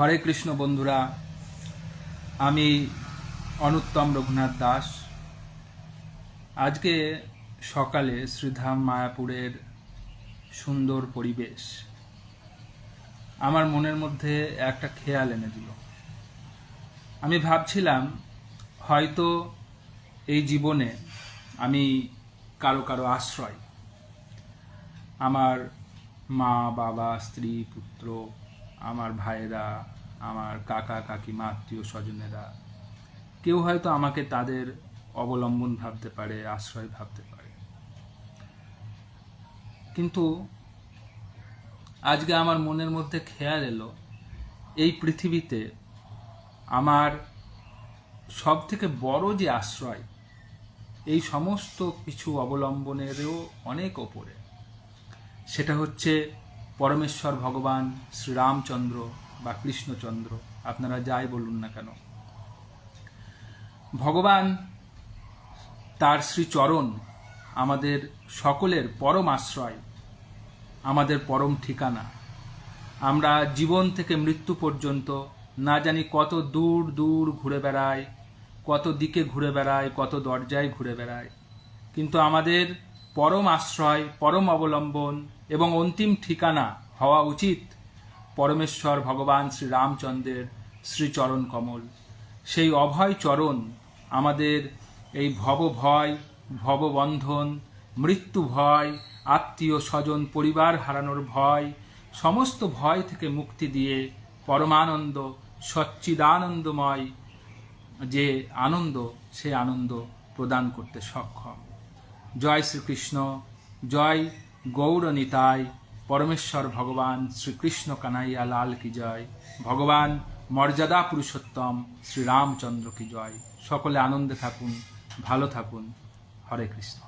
হরে কৃষ্ণ বন্ধুরা, আমি অনুত্তম রঘুনাথ দাস। আজকে সকালে শ্রীধাম মায়াপুরের সুন্দর পরিবেশ। আমার মনের মধ্যে একটা খেয়াল এনে দিল। আমি ভাবছিলাম, হয়তো এই জীবনে আমি কারও কারও আশ্রয়। আমার মা, বাবা, স্ত্রী, পুত্র আমার ভাইয়েরা, আমার কাকা, কাকিমা, আত্মীয় স্বজনেরা। কেউ হয়তো আমাকে তাদের অবলম্বন ভাবতে পারে, আশ্রয় ভাবতে পারে। কিন্তু আজকে আমার মনের মধ্যে খেয়াল এলো, এই পৃথিবীতে আমার সব থেকে বড় যে আশ্রয়, এই সমস্ত কিছু অবলম্বনেরও অনেক ওপরে। সেটা হচ্ছে পরমেশ্বর ভগবান শ্রীরামচন্দ্র বা কৃষ্ণচন্দ্র, আপনারা যাই বলুন না কেন। ভগবান তার শ্রীচরণ আমাদের সকলের পরম আশ্রয়, আমাদের পরম ঠিকানা। আমরা জীবন থেকে মৃত্যু পর্যন্ত না জানি কত দূর দূর ঘুরে বেড়াই, কত দিকে ঘুরে বেড়াই, কত দরজায় ঘুরে বেড়াই। কিন্তু আমাদের পরম আশ্রয়, পরম অবলম্বন এবং অন্তিম ঠিকানা হওয়া উচিত পরমেশ্বর ভগবান শ্রী রামচন্দ্রের শ্রীচরণ কমল সেই অভয় চরণ আমাদের এই ভব ভয় ভববন্ধন মৃত্যু ভয়, আত্মীয় স্বজন, পরিবার হারানোর ভয়, সমস্ত ভয় থেকে মুক্তি দিয়ে পরমানন্দ, সচ্চিদানন্দময় যে আনন্দ, সে আনন্দ প্রদান করতে সক্ষম। জয় শ্রীকৃষ্ণ, জয় গৌর নিতাই পরমেশ্বর ভগবান শ্রীকৃষ্ণ কানাইয়া লাল কি জয়। ভগবান মর্যাদা পুরুষোত্তম, শ্রীরামচন্দ্র কি জয়। সকলে আনন্দে থাকুন, ভালো থাকুন। হরে কৃষ্ণ।